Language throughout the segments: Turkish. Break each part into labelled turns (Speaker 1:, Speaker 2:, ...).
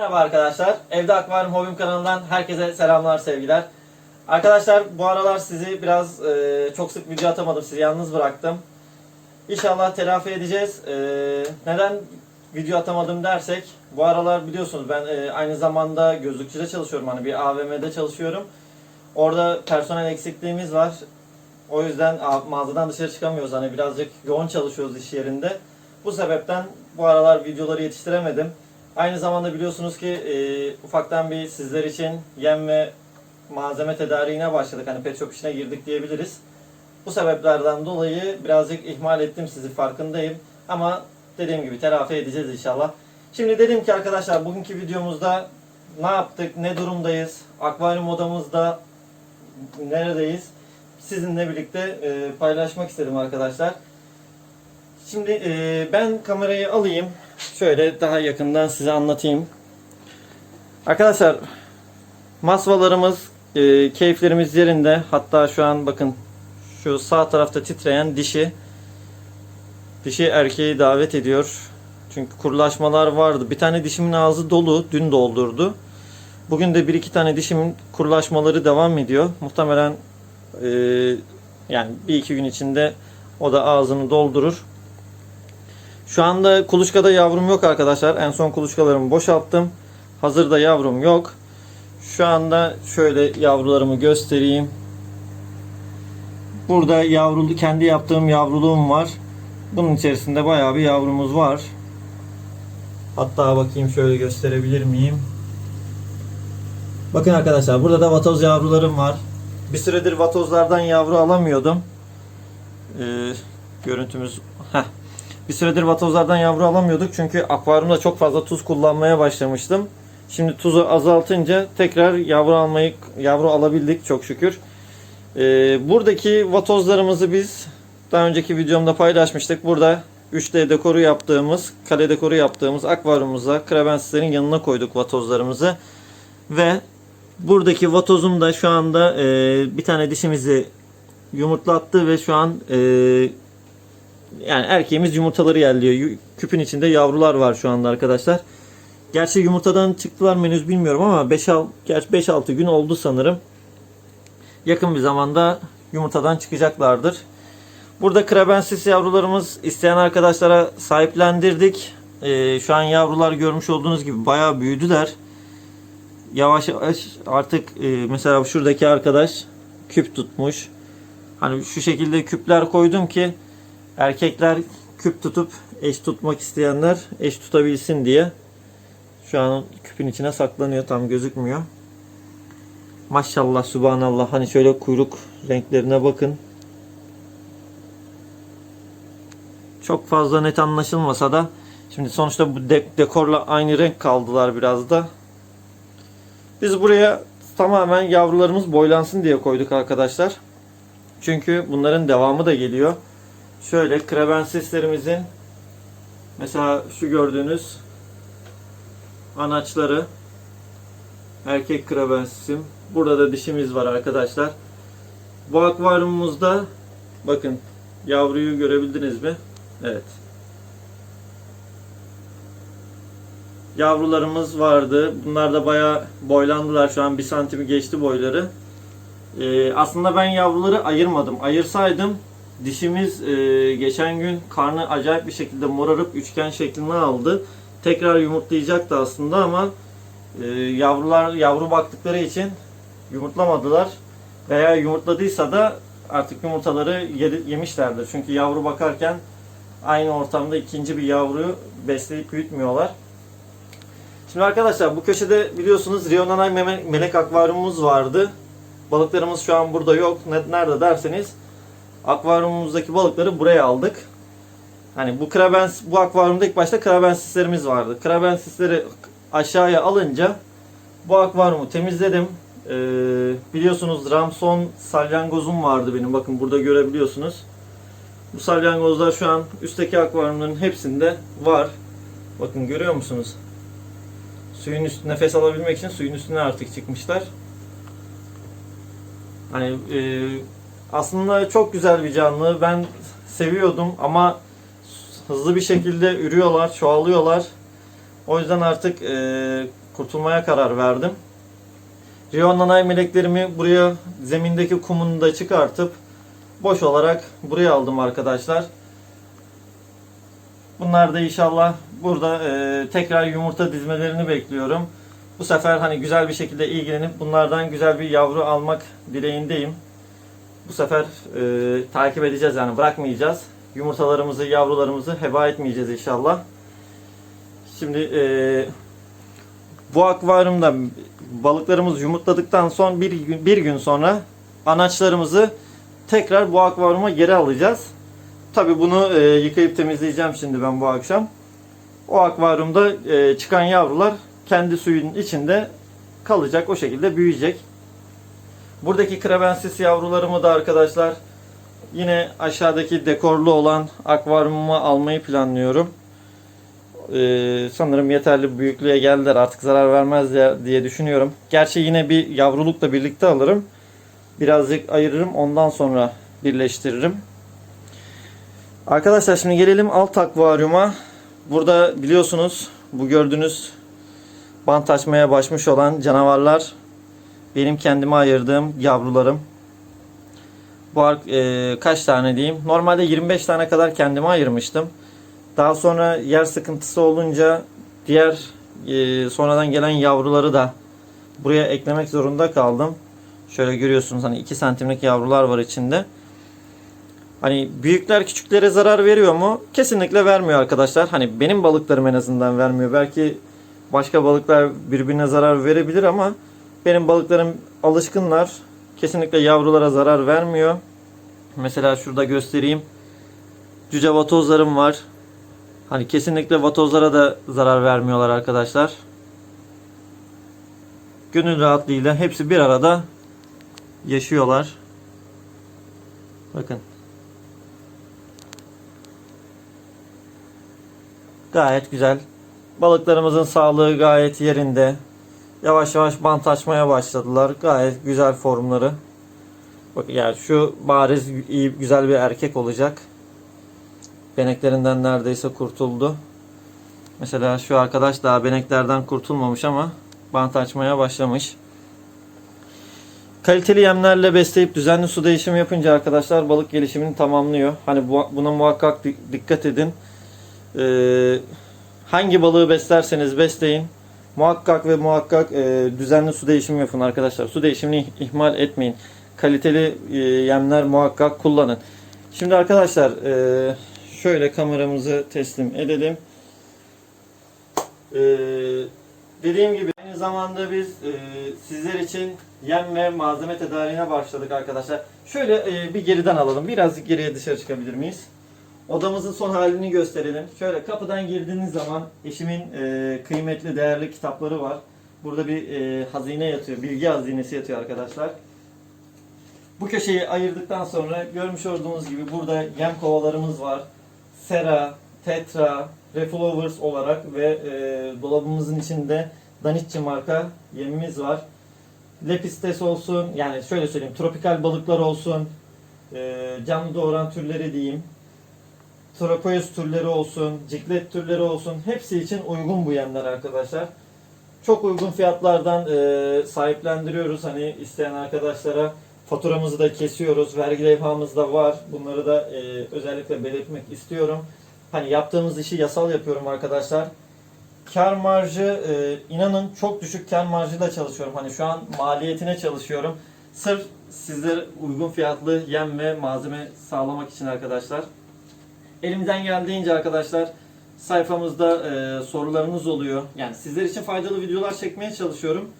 Speaker 1: Merhaba arkadaşlar. Evde Akvaryum Hobim kanalından herkese selamlar, sevgiler. Arkadaşlar bu aralar sizi biraz e, çok sık video atamadım. Sizi yalnız bıraktım. İnşallah telafi edeceğiz. E, neden video atamadım dersek bu aralar biliyorsunuz ben e, aynı zamanda gözlükçüde çalışıyorum. Hani bir AVM'de çalışıyorum. Orada personel eksikliğimiz var. O yüzden mağazadan dışarı çıkamıyoruz. Hani birazcık yoğun çalışıyoruz iş yerinde. Bu sebepten bu aralar videoları yetiştiremedim. Aynı zamanda biliyorsunuz ki e, ufaktan bir sizler için yem ve malzeme tedariğine başladık. Hani pet shop işine girdik diyebiliriz. Bu sebeplerden dolayı birazcık ihmal ettim sizi farkındayım. Ama dediğim gibi telafi edeceğiz inşallah. Şimdi dedim ki arkadaşlar bugünkü videomuzda ne yaptık, ne durumdayız, akvaryum odamızda neredeyiz sizinle birlikte e, paylaşmak istedim arkadaşlar. Şimdi e, ben kamerayı alayım. Şöyle daha yakından size anlatayım. Arkadaşlar masvalarımız, e, keyiflerimiz yerinde. Hatta şu an bakın şu sağ tarafta titreyen dişi dişi erkeği davet ediyor. Çünkü kurulaşmalar vardı. Bir tane dişimin ağzı dolu. Dün doldurdu. Bugün de bir iki tane dişimin kurulaşmaları devam ediyor. Muhtemelen e, yani bir iki gün içinde o da ağzını doldurur. Şu anda kuluçkada yavrum yok arkadaşlar. En son kuluçkalarımı boşalttım. Hazırda yavrum yok. Şu anda şöyle yavrularımı göstereyim. Burada yavrulu kendi yaptığım yavruluğum var. Bunun içerisinde bayağı bir yavrumuz var. Hatta bakayım şöyle gösterebilir miyim? Bakın arkadaşlar burada da vatoz yavrularım var. Bir süredir vatozlardan yavru alamıyordum. Ee, görüntümüz. Bir süredir vatozlardan yavru alamıyorduk çünkü akvaryumda çok fazla tuz kullanmaya başlamıştım. Şimdi tuzu azaltınca tekrar yavru almayı yavru alabildik çok şükür. Ee, buradaki vatozlarımızı biz daha önceki videomda paylaşmıştık. Burada 3D dekoru yaptığımız, kale dekoru yaptığımız akvaryumumuza krabenslerin yanına koyduk vatozlarımızı. Ve buradaki vatozum da şu anda e, bir tane dişimizi yumurtlattı ve şu an e, yani erkeğimiz yumurtaları yerliyor. Küpün içinde yavrular var şu anda arkadaşlar. Gerçi yumurtadan çıktılar mı henüz bilmiyorum ama 5-6 gerçi 5-6 gün oldu sanırım. Yakın bir zamanda yumurtadan çıkacaklardır. Burada krabensis yavrularımız isteyen arkadaşlara sahiplendirdik. Ee, şu an yavrular görmüş olduğunuz gibi bayağı büyüdüler. Yavaş yavaş artık e, mesela şuradaki arkadaş küp tutmuş. Hani şu şekilde küpler koydum ki erkekler küp tutup eş tutmak isteyenler eş tutabilsin diye. Şu an küpün içine saklanıyor tam gözükmüyor. Maşallah subhanallah hani şöyle kuyruk renklerine bakın. Çok fazla net anlaşılmasa da şimdi sonuçta bu de- dekorla aynı renk kaldılar biraz da. Biz buraya tamamen yavrularımız boylansın diye koyduk arkadaşlar. Çünkü bunların devamı da geliyor. Şöyle krebensislerimizin mesela şu gördüğünüz anaçları erkek krebensisim. Burada da dişimiz var arkadaşlar. Bu akvaryumumuzda bakın yavruyu görebildiniz mi? Evet. Yavrularımız vardı. Bunlar da bayağı boylandılar. Şu an bir santimi geçti boyları. Ee, aslında ben yavruları ayırmadım. Ayırsaydım dişimiz e, geçen gün karnı acayip bir şekilde morarıp üçgen şeklini aldı. Tekrar yumurtlayacaktı aslında ama e, yavrular yavru baktıkları için yumurtlamadılar. Veya yumurtladıysa da artık yumurtaları yedi- yemişlerdir. Çünkü yavru bakarken aynı ortamda ikinci bir yavruyu besleyip büyütmüyorlar. Şimdi arkadaşlar bu köşede biliyorsunuz Rionanay melek akvaryumumuz vardı. Balıklarımız şu an burada yok. Ne- Nerede derseniz akvaryumumuzdaki balıkları buraya aldık. Hani bu krabens bu akvaryumda ilk başta krabensislerimiz vardı. Krabensisleri aşağıya alınca bu akvaryumu temizledim. Ee, biliyorsunuz Ramson salyangozum vardı benim. Bakın burada görebiliyorsunuz. Bu salyangozlar şu an üstteki akvaryumların hepsinde var. Bakın görüyor musunuz? Suyun üstü nefes alabilmek için suyun üstüne artık çıkmışlar. Hani e, aslında çok güzel bir canlı. Ben seviyordum ama hızlı bir şekilde ürüyorlar, çoğalıyorlar. O yüzden artık e, kurtulmaya karar verdim. Rion nanay meleklerimi buraya zemindeki kumunu da çıkartıp boş olarak buraya aldım arkadaşlar. Bunlar da inşallah burada e, tekrar yumurta dizmelerini bekliyorum. Bu sefer hani güzel bir şekilde ilgilenip bunlardan güzel bir yavru almak dileğindeyim. Bu sefer e, takip edeceğiz yani bırakmayacağız. Yumurtalarımızı, yavrularımızı heba etmeyeceğiz inşallah. Şimdi e, bu akvaryumda balıklarımız yumurtladıktan son bir gün, bir gün sonra anaçlarımızı tekrar bu akvaryuma geri alacağız. Tabi bunu e, yıkayıp temizleyeceğim şimdi ben bu akşam. O akvaryumda e, çıkan yavrular kendi suyun içinde kalacak. O şekilde büyüyecek. Buradaki krebensis yavrularımı da arkadaşlar yine aşağıdaki dekorlu olan akvaryumuma almayı planlıyorum. Ee, sanırım yeterli büyüklüğe geldiler artık zarar vermez diye düşünüyorum. Gerçi yine bir yavrulukla birlikte alırım. Birazcık ayırırım ondan sonra birleştiririm. Arkadaşlar şimdi gelelim alt akvaryuma. Burada biliyorsunuz bu gördüğünüz bant açmaya başmış olan canavarlar benim kendime ayırdığım yavrularım. Bu e, kaç tane diyeyim? Normalde 25 tane kadar kendime ayırmıştım. Daha sonra yer sıkıntısı olunca diğer e, sonradan gelen yavruları da buraya eklemek zorunda kaldım. Şöyle görüyorsunuz hani 2 santimlik yavrular var içinde. Hani büyükler küçüklere zarar veriyor mu? Kesinlikle vermiyor arkadaşlar. Hani benim balıklarım en azından vermiyor. Belki başka balıklar birbirine zarar verebilir ama benim balıklarım alışkınlar. Kesinlikle yavrulara zarar vermiyor. Mesela şurada göstereyim. Cüce vatozlarım var. Hani kesinlikle vatozlara da zarar vermiyorlar arkadaşlar. Gönül rahatlığıyla hepsi bir arada yaşıyorlar. Bakın. Gayet güzel. Balıklarımızın sağlığı gayet yerinde. Yavaş yavaş bant açmaya başladılar. Gayet güzel formları. Bak yani şu bariz iyi güzel bir erkek olacak. Beneklerinden neredeyse kurtuldu. Mesela şu arkadaş daha beneklerden kurtulmamış ama bant açmaya başlamış. Kaliteli yemlerle besleyip düzenli su değişimi yapınca arkadaşlar balık gelişimini tamamlıyor. Hani bu, buna muhakkak di- dikkat edin. Ee, hangi balığı beslerseniz besleyin. Muhakkak ve muhakkak e, düzenli su değişimi yapın arkadaşlar. Su değişimini ihmal etmeyin. Kaliteli e, yemler muhakkak kullanın. Şimdi arkadaşlar e, şöyle kameramızı teslim edelim. E, dediğim gibi aynı zamanda biz e, sizler için yem ve malzeme tedariğine başladık arkadaşlar. Şöyle e, bir geriden alalım. Birazcık geriye dışarı çıkabilir miyiz? Odamızın son halini gösterelim. Şöyle kapıdan girdiğiniz zaman eşimin e, kıymetli, değerli kitapları var. Burada bir e, hazine yatıyor, bilgi hazinesi yatıyor arkadaşlar. Bu köşeyi ayırdıktan sonra görmüş olduğunuz gibi burada yem kovalarımız var. Sera, Tetra, Reflovers olarak ve e, dolabımızın içinde Danitçi marka yemimiz var. Lepistes olsun, yani şöyle söyleyeyim, tropikal balıklar olsun, e, canlı doğuran türleri diyeyim, Trapeus türleri olsun, ciklet türleri olsun hepsi için uygun bu yemler arkadaşlar. Çok uygun fiyatlardan e, sahiplendiriyoruz. Hani isteyen arkadaşlara faturamızı da kesiyoruz. Vergi levhamız da var. Bunları da e, özellikle belirtmek istiyorum. Hani yaptığımız işi yasal yapıyorum arkadaşlar. Kar marjı e, inanın çok düşük kar marjıyla çalışıyorum. Hani şu an maliyetine çalışıyorum. Sırf sizlere uygun fiyatlı yem ve malzeme sağlamak için arkadaşlar. Elimden geldiğince arkadaşlar sayfamızda e, sorularınız oluyor. Yani sizler için faydalı videolar çekmeye çalışıyorum.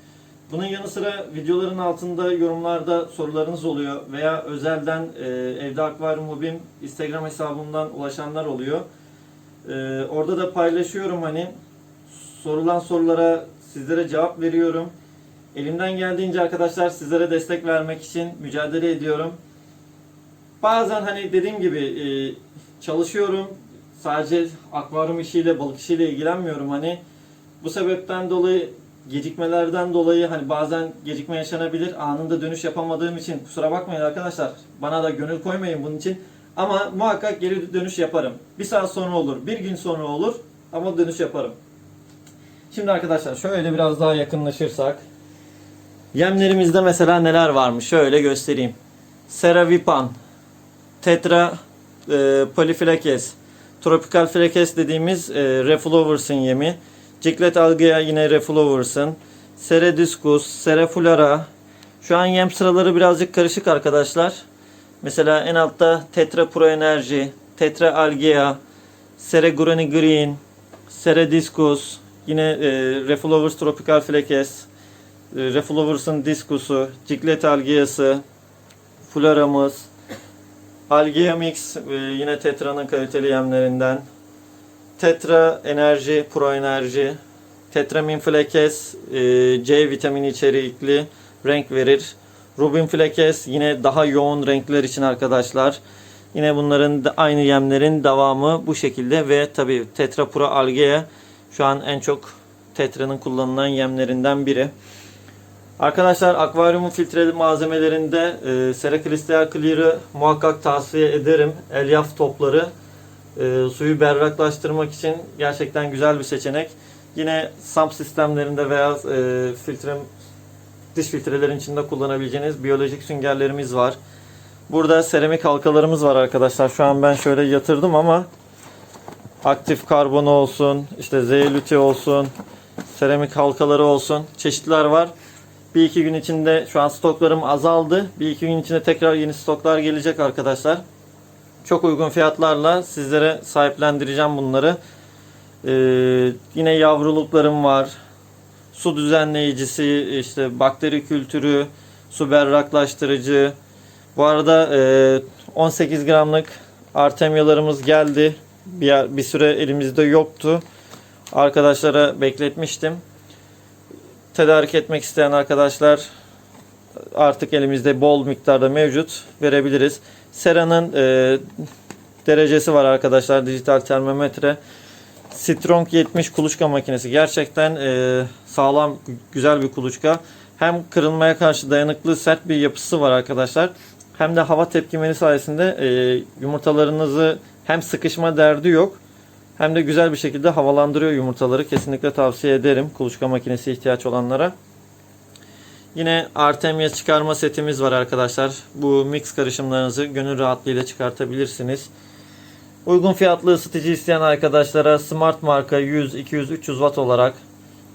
Speaker 1: Bunun yanı sıra videoların altında yorumlarda sorularınız oluyor veya özelden e, Evde Akvaryum Hobim Instagram hesabımdan ulaşanlar oluyor. E, orada da paylaşıyorum hani sorulan sorulara sizlere cevap veriyorum. Elimden geldiğince arkadaşlar sizlere destek vermek için mücadele ediyorum. Bazen hani dediğim gibi e, çalışıyorum. Sadece akvaryum işiyle, balık işiyle ilgilenmiyorum. Hani bu sebepten dolayı gecikmelerden dolayı hani bazen gecikme yaşanabilir. Anında dönüş yapamadığım için kusura bakmayın arkadaşlar. Bana da gönül koymayın bunun için. Ama muhakkak geri dönüş yaparım. Bir saat sonra olur, bir gün sonra olur ama dönüş yaparım. Şimdi arkadaşlar şöyle biraz daha yakınlaşırsak. Yemlerimizde mesela neler varmış şöyle göstereyim. Seravipan, Tetra e, Polyphilakes, Tropical Flakes dediğimiz e, Reflowers'ın yemi. Ciclet Algea yine Reflowers'ın. Serediscus, Serefulera. Şu an yem sıraları birazcık karışık arkadaşlar. Mesela en altta Tetra Pro Energy, Tetra Algea, Seregurani Green, Serediscus, yine e, Reflowers Tropical Flakes, e, Reflowers'ın Discus'u, Ciclet Algea'sı, Floramız, Algea Mix e, yine Tetra'nın kaliteli yemlerinden. Tetra Enerji, Pro Enerji, Tetramin Flakes e, C vitamini içerikli renk verir. Rubin Flakes yine daha yoğun renkler için arkadaşlar. Yine bunların aynı yemlerin devamı bu şekilde ve tabi Tetra Pro Algea şu an en çok Tetra'nın kullanılan yemlerinden biri. Arkadaşlar akvaryumun filtreli malzemelerinde e, Sera Crystal Clear'ı muhakkak tavsiye ederim. Elyaf topları e, suyu berraklaştırmak için gerçekten güzel bir seçenek. Yine SAMP sistemlerinde veya e, filtre dış filtrelerin içinde kullanabileceğiniz biyolojik süngerlerimiz var. Burada seramik halkalarımız var arkadaşlar. Şu an ben şöyle yatırdım ama aktif karbon olsun, işte zeolite olsun, seramik halkaları olsun çeşitler var. Bir iki gün içinde şu an stoklarım azaldı. Bir iki gün içinde tekrar yeni stoklar gelecek arkadaşlar. Çok uygun fiyatlarla sizlere sahiplendireceğim bunları. Ee, yine yavruluklarım var. Su düzenleyicisi, işte bakteri kültürü, su berraklaştırıcı. Bu arada e, 18 gramlık artemyalarımız geldi. Bir, bir süre elimizde yoktu. Arkadaşlara bekletmiştim. Tedarik etmek isteyen arkadaşlar artık elimizde bol miktarda mevcut verebiliriz. Sera'nın e, derecesi var arkadaşlar dijital termometre. Strong 70 kuluçka makinesi gerçekten e, sağlam güzel bir kuluçka. Hem kırılmaya karşı dayanıklı sert bir yapısı var arkadaşlar. Hem de hava tepkimeni sayesinde e, yumurtalarınızı hem sıkışma derdi yok hem de güzel bir şekilde havalandırıyor yumurtaları. Kesinlikle tavsiye ederim kuluçka makinesi ihtiyaç olanlara. Yine Artemia çıkarma setimiz var arkadaşlar. Bu mix karışımlarınızı gönül rahatlığıyla çıkartabilirsiniz. Uygun fiyatlı ısıtıcı isteyen arkadaşlara Smart marka 100, 200, 300 watt olarak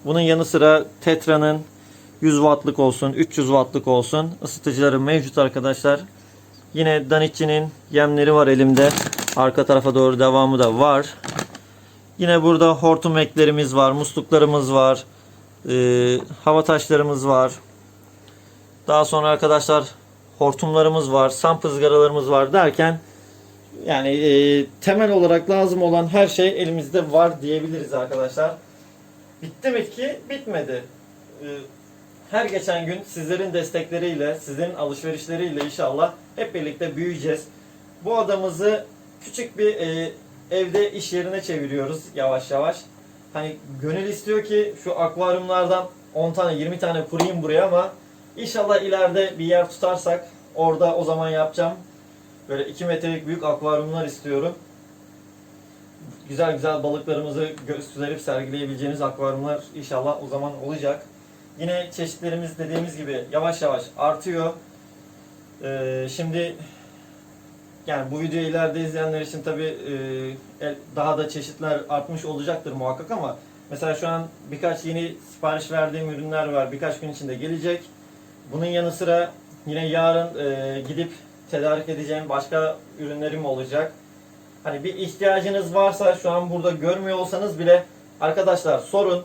Speaker 1: bunun yanı sıra Tetra'nın 100 wattlık olsun, 300 wattlık olsun ısıtıcıları mevcut arkadaşlar. Yine Danicci'nin yemleri var elimde. Arka tarafa doğru devamı da var. Yine burada hortum eklerimiz var, musluklarımız var, ee, hava taşlarımız var. Daha sonra arkadaşlar hortumlarımız var, samp ızgaralarımız var derken yani e, temel olarak lazım olan her şey elimizde var diyebiliriz arkadaşlar. Bitti mi ki? Bitmedi. E, her geçen gün sizlerin destekleriyle, sizlerin alışverişleriyle inşallah hep birlikte büyüyeceğiz. Bu adamızı küçük bir e, evde iş yerine çeviriyoruz yavaş yavaş. Hani gönül istiyor ki şu akvaryumlardan 10 tane 20 tane kurayım buraya ama inşallah ileride bir yer tutarsak orada o zaman yapacağım. Böyle 2 metrelik büyük akvaryumlar istiyorum. Güzel güzel balıklarımızı gösterip sergileyebileceğiniz akvaryumlar inşallah o zaman olacak. Yine çeşitlerimiz dediğimiz gibi yavaş yavaş artıyor. Ee, şimdi yani bu videoyu ileride izleyenler için tabi daha da çeşitler artmış olacaktır muhakkak ama mesela şu an birkaç yeni sipariş verdiğim ürünler var. Birkaç gün içinde gelecek. Bunun yanı sıra yine yarın e, gidip tedarik edeceğim başka ürünlerim olacak. Hani bir ihtiyacınız varsa şu an burada görmüyor olsanız bile arkadaşlar sorun.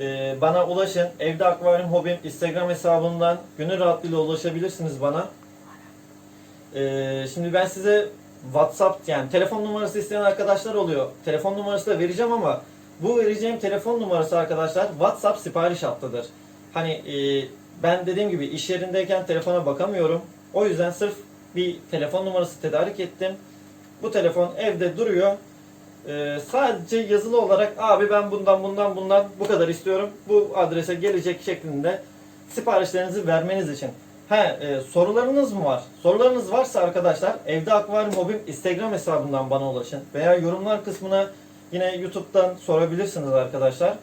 Speaker 1: E, bana ulaşın. Evde Akvaryum Hobim Instagram hesabından gönül rahatlığıyla ulaşabilirsiniz bana. Ee, şimdi ben size WhatsApp yani telefon numarası isteyen arkadaşlar oluyor. Telefon numarası da vereceğim ama bu vereceğim telefon numarası arkadaşlar WhatsApp sipariş hattıdır. Hani e, ben dediğim gibi iş yerindeyken telefona bakamıyorum. O yüzden sırf bir telefon numarası tedarik ettim. Bu telefon evde duruyor. Ee, sadece yazılı olarak abi ben bundan bundan bundan bu kadar istiyorum. Bu adrese gelecek şeklinde siparişlerinizi vermeniz için. He, e, sorularınız mı var? Sorularınız varsa arkadaşlar Evde Akvaryum Hobim Instagram hesabından bana ulaşın. Veya yorumlar kısmına yine YouTube'dan sorabilirsiniz arkadaşlar.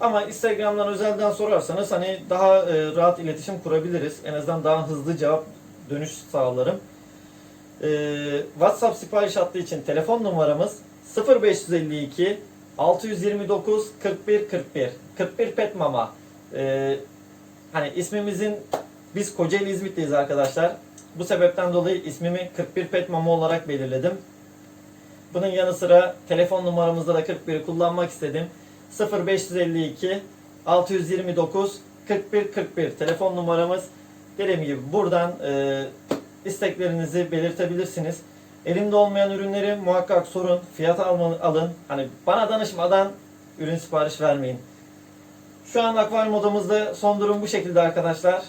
Speaker 1: Ama Instagram'dan özelden sorarsanız hani daha e, rahat iletişim kurabiliriz. En azından daha hızlı cevap dönüş sağlarım. E, WhatsApp sipariş hattı için telefon numaramız 0552 629 41 41 41 Pet Mama. E, hani ismimizin biz Kocaeli İzmit'teyiz arkadaşlar. Bu sebepten dolayı ismimi 41 Pet Mama olarak belirledim. Bunun yanı sıra telefon numaramızda da 41'i kullanmak istedim. 0552 629 41 41 telefon numaramız. Dediğim gibi buradan e, isteklerinizi belirtebilirsiniz. Elimde olmayan ürünleri muhakkak sorun, fiyat alın. Hani bana danışmadan ürün sipariş vermeyin. Şu an akvaryum odamızda son durum bu şekilde arkadaşlar.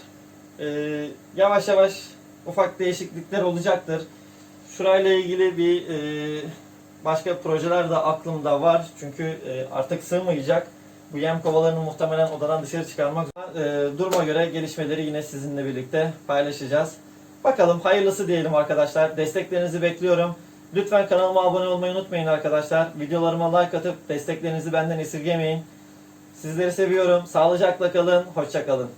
Speaker 1: Ee, yavaş yavaş ufak değişiklikler olacaktır. Şurayla ilgili bir e, başka projeler de aklımda var. Çünkü e, artık sığmayacak. Bu yem kovalarını muhtemelen odadan dışarı çıkarmak e, duruma göre gelişmeleri yine sizinle birlikte paylaşacağız. Bakalım hayırlısı diyelim arkadaşlar. Desteklerinizi bekliyorum. Lütfen kanalıma abone olmayı unutmayın arkadaşlar. Videolarıma like atıp desteklerinizi benden esirgemeyin. Sizleri seviyorum. Sağlıcakla kalın. Hoşça kalın.